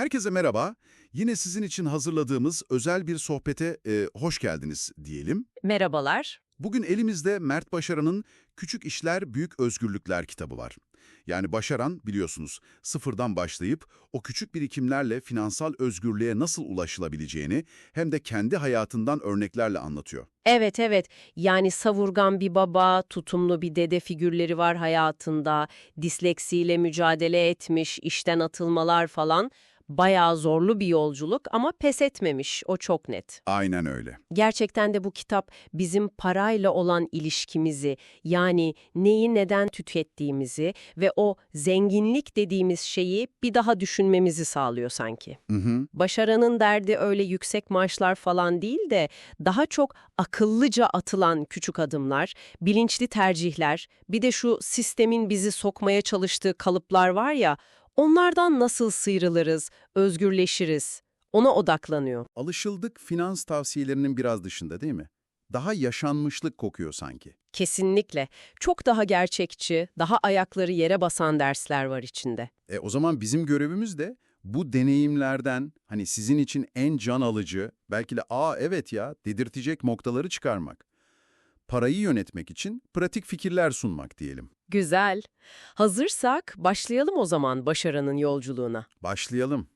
Herkese merhaba. Yine sizin için hazırladığımız özel bir sohbete e, hoş geldiniz diyelim. Merhabalar. Bugün elimizde Mert Başaran'ın Küçük İşler Büyük Özgürlükler kitabı var. Yani Başaran biliyorsunuz sıfırdan başlayıp o küçük birikimlerle finansal özgürlüğe nasıl ulaşılabileceğini hem de kendi hayatından örneklerle anlatıyor. Evet evet yani savurgan bir baba, tutumlu bir dede figürleri var hayatında, disleksiyle mücadele etmiş, işten atılmalar falan. Bayağı zorlu bir yolculuk ama pes etmemiş, o çok net. Aynen öyle. Gerçekten de bu kitap bizim parayla olan ilişkimizi, yani neyi neden tükettiğimizi ve o zenginlik dediğimiz şeyi bir daha düşünmemizi sağlıyor sanki. Hı hı. Başaranın derdi öyle yüksek maaşlar falan değil de daha çok akıllıca atılan küçük adımlar, bilinçli tercihler, bir de şu sistemin bizi sokmaya çalıştığı kalıplar var ya, onlardan nasıl sıyrılırız, özgürleşiriz, ona odaklanıyor. Alışıldık finans tavsiyelerinin biraz dışında değil mi? Daha yaşanmışlık kokuyor sanki. Kesinlikle. Çok daha gerçekçi, daha ayakları yere basan dersler var içinde. E, o zaman bizim görevimiz de bu deneyimlerden hani sizin için en can alıcı, belki de aa evet ya dedirtecek noktaları çıkarmak. Parayı yönetmek için pratik fikirler sunmak diyelim. Güzel. Hazırsak başlayalım o zaman başarının yolculuğuna. Başlayalım.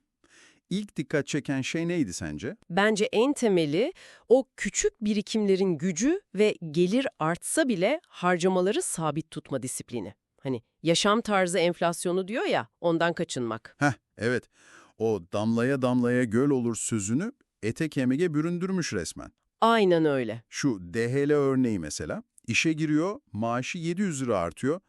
İlk dikkat çeken şey neydi sence? Bence en temeli o küçük birikimlerin gücü ve gelir artsa bile harcamaları sabit tutma disiplini. Hani yaşam tarzı enflasyonu diyor ya ondan kaçınmak. Heh, evet. O damlaya damlaya göl olur sözünü ete kemiğe büründürmüş resmen. Aynen öyle. Şu DHL örneği mesela. İşe giriyor, maaşı 700 lira artıyor.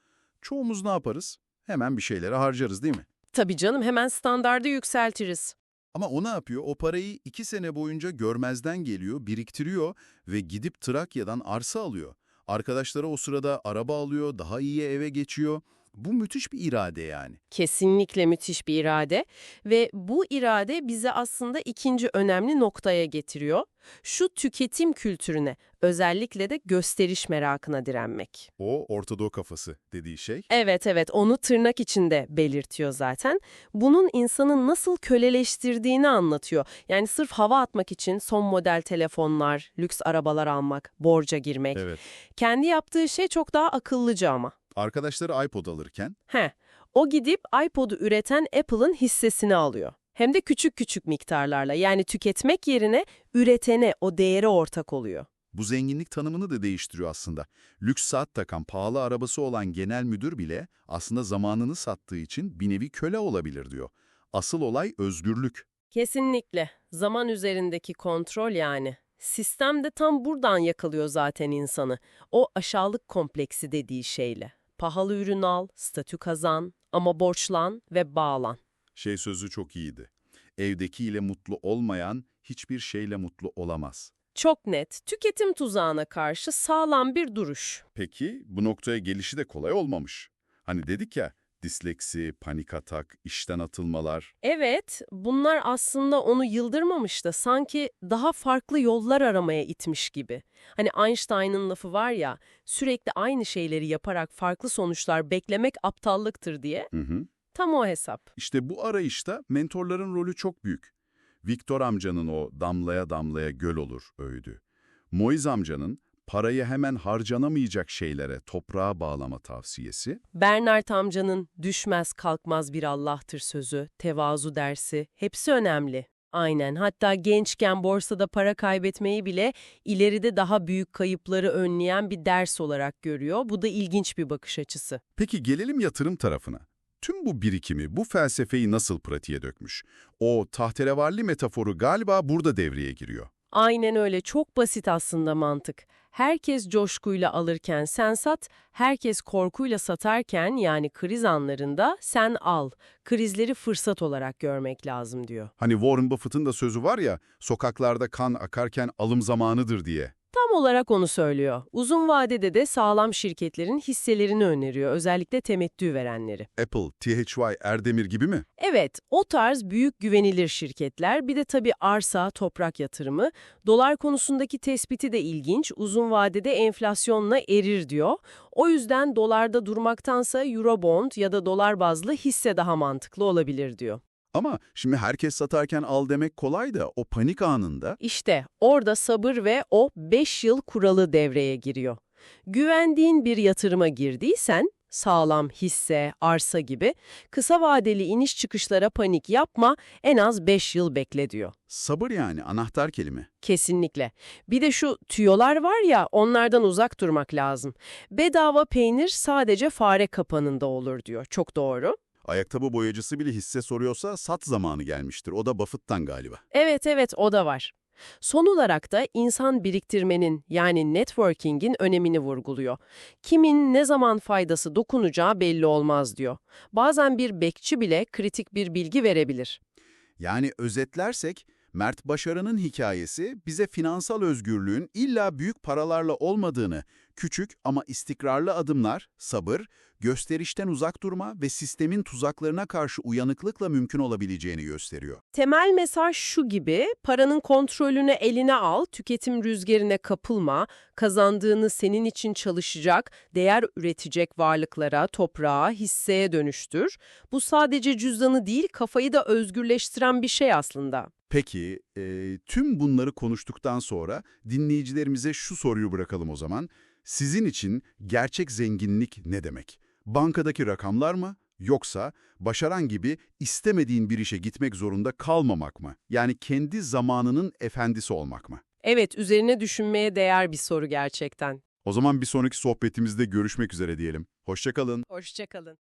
Çoğumuz ne yaparız? Hemen bir şeylere harcarız değil mi? Tabii canım hemen standardı yükseltiriz. Ama o ne yapıyor? O parayı iki sene boyunca görmezden geliyor, biriktiriyor ve gidip Trakya'dan arsa alıyor. Arkadaşlara o sırada araba alıyor, daha iyi eve geçiyor. Bu müthiş bir irade yani. Kesinlikle müthiş bir irade ve bu irade bizi aslında ikinci önemli noktaya getiriyor. Şu tüketim kültürüne, özellikle de gösteriş merakına direnmek. O ortadoğu kafası dediği şey. Evet evet onu tırnak içinde belirtiyor zaten. Bunun insanı nasıl köleleştirdiğini anlatıyor. Yani sırf hava atmak için son model telefonlar, lüks arabalar almak, borca girmek. Evet. Kendi yaptığı şey çok daha akıllıca ama. Arkadaşları iPod alırken He, o gidip iPod'u üreten Apple'ın hissesini alıyor. Hem de küçük küçük miktarlarla yani tüketmek yerine üretene o değere ortak oluyor. bu zenginlik tanımını da değiştiriyor aslında. Lüks saat takan, pahalı arabası olan genel müdür bile aslında zamanını sattığı için bir nevi köle olabilir diyor. Asıl olay özgürlük. Kesinlikle. Zaman üzerindeki kontrol yani. Sistem de tam buradan yakalıyor zaten insanı. O aşağılık kompleksi dediği şeyle. Pahalı ürün al, statü kazan ama borçlan ve bağlan. Şey sözü çok iyiydi. Evdekiyle mutlu olmayan hiçbir şeyle mutlu olamaz. Çok net, tüketim tuzağına karşı sağlam bir duruş. Peki bu noktaya gelişi de kolay olmamış. Hani dedik ya disleksi, panik atak, işten atılmalar. Evet, bunlar aslında onu yıldırmamış da sanki daha farklı yollar aramaya itmiş gibi. Hani Einstein'ın lafı var ya, sürekli aynı şeyleri yaparak farklı sonuçlar beklemek aptallıktır diye. Hı hı. Tam o hesap. İşte bu arayışta mentorların rolü çok büyük. Viktor amcanın o damlaya damlaya göl olur öğüdü. Moiz amcanın parayı hemen harcanamayacak şeylere toprağa bağlama tavsiyesi. Bernard amcanın düşmez kalkmaz bir Allah'tır sözü, tevazu dersi, hepsi önemli. Aynen, hatta gençken borsada para kaybetmeyi bile ileride daha büyük kayıpları önleyen bir ders olarak görüyor. Bu da ilginç bir bakış açısı. Peki gelelim yatırım tarafına. Tüm bu birikimi, bu felsefeyi nasıl pratiğe dökmüş? O tahterevalli metaforu galiba burada devreye giriyor. Aynen öyle, çok basit aslında mantık. Herkes coşkuyla alırken sen sat, herkes korkuyla satarken yani kriz anlarında sen al. Krizleri fırsat olarak görmek lazım diyor. Hani Warren Buffett'ın da sözü var ya, sokaklarda kan akarken alım zamanıdır diye. Olarak onu söylüyor. Uzun vadede de sağlam şirketlerin hisselerini öneriyor, özellikle temettü verenleri. Apple, THY, Erdemir gibi mi? Evet, o tarz büyük güvenilir şirketler, bir de tabii arsa, toprak yatırımı. Dolar konusundaki tespiti de ilginç, uzun vadede enflasyonla erir diyor. O yüzden dolarda durmaktansa Eurobond ya da dolar bazlı hisse daha mantıklı olabilir diyor. Ama şimdi herkes satarken al demek kolay da o panik anında İşte orada sabır ve o 5 yıl kuralı devreye giriyor. Güvendiğin bir yatırıma girdiysen, sağlam hisse, arsa gibi, kısa vadeli iniş çıkışlara panik yapma, en az 5 yıl bekle diyor. sabır yani anahtar kelime. Kesinlikle. Bir de şu tüyolar var ya, onlardan uzak durmak lazım. Bedava peynir sadece fare kapanında olur diyor. Çok doğru. Ayakkabı boyacısı bile hisse soruyorsa sat zamanı gelmiştir. O da Buffett'tan galiba. Evet evet o da var. Son olarak da insan biriktirmenin yani networking'in önemini vurguluyor. Kimin ne zaman faydası dokunacağı belli olmaz diyor. Bazen bir bekçi bile kritik bir bilgi verebilir. Yani özetlersek, Mert Başaran'ın hikayesi bize finansal özgürlüğün illa büyük paralarla olmadığını, küçük ama istikrarlı adımlar, sabır, gösterişten uzak durma ve sistemin tuzaklarına karşı uyanıklıkla mümkün olabileceğini gösteriyor. Temel mesaj şu gibi, paranın kontrolünü eline al, tüketim rüzgarına kapılma, kazandığını senin için çalışacak, değer üretecek varlıklara, toprağa, hisseye dönüştür. Bu sadece cüzdanı değil, kafayı da özgürleştiren bir şey aslında. Peki, e, tüm bunları konuştuktan sonra dinleyicilerimize şu soruyu bırakalım o zaman. Sizin için gerçek zenginlik ne demek? Bankadaki rakamlar mı? Yoksa başaran gibi istemediğin bir işe gitmek zorunda kalmamak mı? Yani kendi zamanının efendisi olmak mı? Evet, üzerine düşünmeye değer bir soru gerçekten. O zaman bir sonraki sohbetimizde görüşmek üzere diyelim. Hoşçakalın. Hoşçakalın.